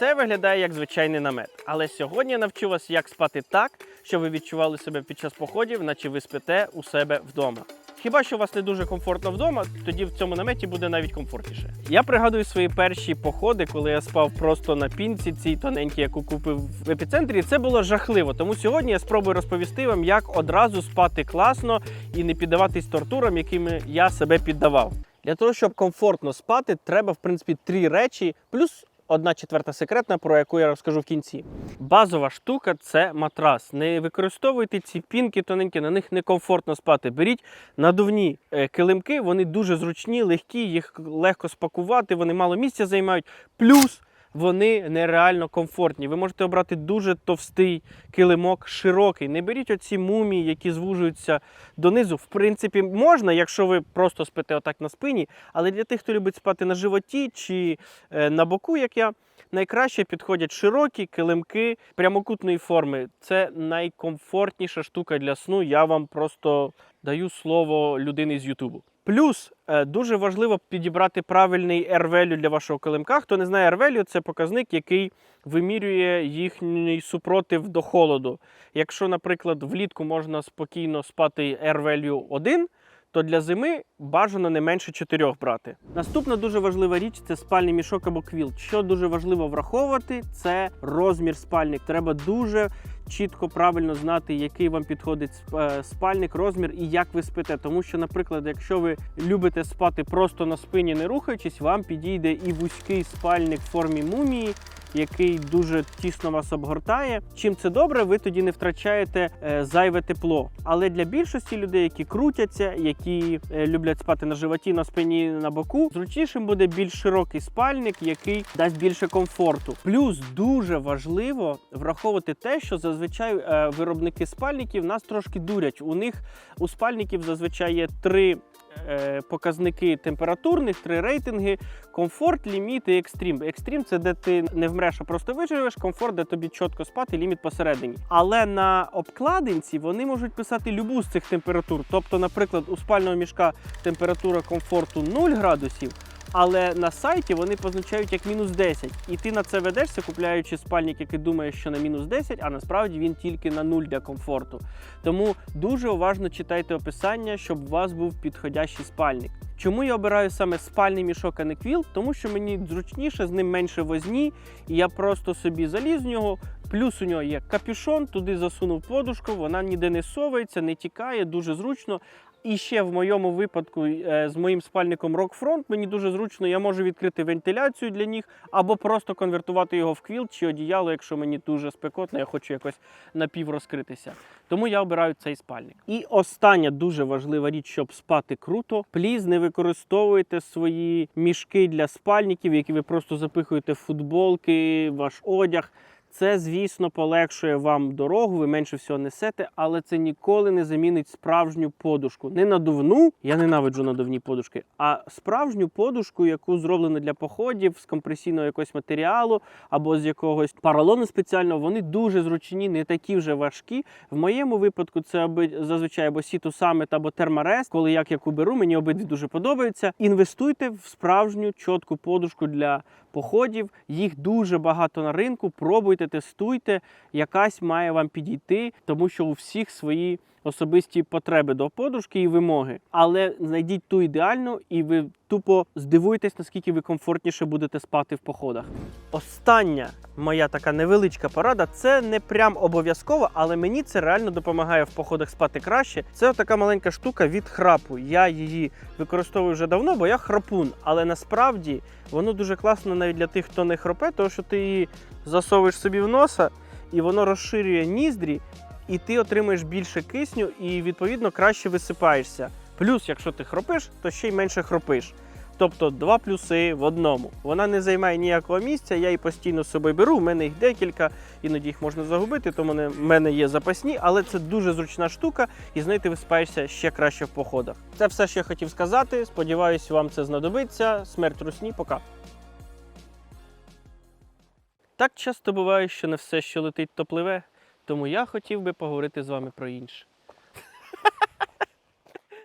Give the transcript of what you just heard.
Це виглядає як звичайний намет. Але сьогодні я навчу вас, як спати так, щоб ви відчували себе під час походів, наче ви спите у себе вдома. Хіба що у вас не дуже комфортно вдома, тоді в цьому наметі буде навіть комфортніше. Я пригадую свої перші походи, коли я спав просто на пінці, цій тоненькій, яку купив в епіцентрі. Це було жахливо. Тому сьогодні я спробую розповісти вам, як одразу спати класно і не піддаватись тортурам, якими я себе піддавав. Для того, щоб комфортно спати, треба в принципі три речі, плюс одна четверта секретна, про яку я розкажу в кінці. Базова штука це матрас. Не використовуйте ці пінки тоненькі, на них некомфортно спати. Беріть надувні е, килимки, вони дуже зручні, легкі, їх легко спакувати, вони мало місця займають. Плюс вони нереально комфортні. Ви можете обрати дуже товстий килимок, широкий. Не беріть оці мумії, які звужуються донизу. В принципі, можна, якщо ви просто спите отак на спині, але для тих, хто любить спати на животі чи е, на боку, як я, найкраще підходять широкі килимки прямокутної форми. Це найкомфортніша штука для сну. Я вам просто даю слово людини з Ютубу. Плюс е, дуже важливо підібрати правильний R-value для вашого килимка. Хто не знає R-value, це показник, який вимірює їхній супротив до холоду. Якщо, наприклад, влітку можна спокійно спати R-value 1, то для зими бажано не менше 4 брати. Наступна дуже важлива річ це спальний мішок або квілт. Що дуже важливо враховувати, це розмір спальник. Треба дуже чітко правильно знати, який вам підходить е, спальник, розмір і як ви спите. Тому що, наприклад, якщо ви любите спати просто на спині, не рухаючись, вам підійде і вузький спальник в формі мумії. Який дуже тісно вас обгортає. Чим це добре, ви тоді не втрачаєте е, зайве тепло. Але для більшості людей, які крутяться, які е, люблять спати на животі, на спині, на боку, зручнішим буде більш широкий спальник, який дасть більше комфорту. Плюс дуже важливо враховувати те, що зазвичай е, виробники спальників нас трошки дурять. У них у спальників зазвичай є три. Е, Показники температурних, три рейтинги: комфорт, ліміт і екстрім. Екстрім це де ти не вмреш, а просто виживеш. Комфорт, де тобі чітко спати, ліміт посередині. Але на обкладинці вони можуть писати любу з цих температур. Тобто, наприклад, у спального мішка температура комфорту 0 градусів. Але на сайті вони позначають як мінус 10. І ти на це ведешся, купляючи спальник, який думає, що на мінус 10, а насправді він тільки на 0 для комфорту. Тому дуже уважно читайте описання, щоб у вас був підходящий спальник. Чому я обираю саме спальний мішок, а не квілт? Тому що мені зручніше, з ним менше возні, і я просто собі заліз в нього. Плюс у нього є капюшон, туди засунув подушку, вона ніде не совається, не тікає, дуже зручно. І ще в моєму випадку е, з моїм спальником Rockfront мені дуже зручно, я можу відкрити вентиляцію для них або просто конвертувати його в квілт чи одіяло, якщо мені дуже спекотно, я хочу якось напіврозкритися. Тому я обираю цей спальник. І остання дуже важлива річ, щоб спати круто. Пліз не використовуйте свої мішки для спальників, які ви просто запихуєте в футболки, ваш одяг. Це, звісно, полегшує вам дорогу, ви менше всього несете, але це ніколи не замінить справжню подушку. Не надувну, я ненавиджу надувні подушки, а справжню подушку, яку зроблено для походів з компресійного якогось матеріалу або з якогось паралону спеціального. Вони дуже зручні, не такі вже важкі. В моєму випадку це зазвичай або Сіту Summit, або Термарест. Коли як яку беру, мені обидві дуже подобаються. Інвестуйте в справжню чітку подушку для походів. Їх дуже багато на ринку. Пробуйте, тестуйте. Якась має вам підійти, тому що у всіх свої особисті потреби до подушки і вимоги. Але знайдіть ту ідеальну, і ви тупо здивуєтесь, наскільки ви комфортніше будете спати в походах. Остання моя така невеличка порада це не прям обов'язково, але мені це реально допомагає в походах спати краще. Це така маленька штука від храпу. Я її використовую вже давно, бо я храпун. Але насправді воно дуже класно навіть для тих, хто не хропе, тому що ти її засовуєш собі в носа, і воно розширює ніздрі, і ти отримуєш більше кисню і відповідно краще висипаєшся. Плюс, якщо ти хропиш, то ще й менше хропиш. Тобто два плюси в одному. Вона не займає ніякого місця, я її постійно з собою беру. У мене їх декілька, іноді їх можна загубити, тому в мене є запасні, але це дуже зручна штука, і з нею ти виспаєшся ще краще в походах. Це все, що я хотів сказати. Сподіваюсь, вам це знадобиться. Смерть русні, пока. Так часто буває, що не все, що летить, то пливе. Тому я хотів би поговорити з вами про інше.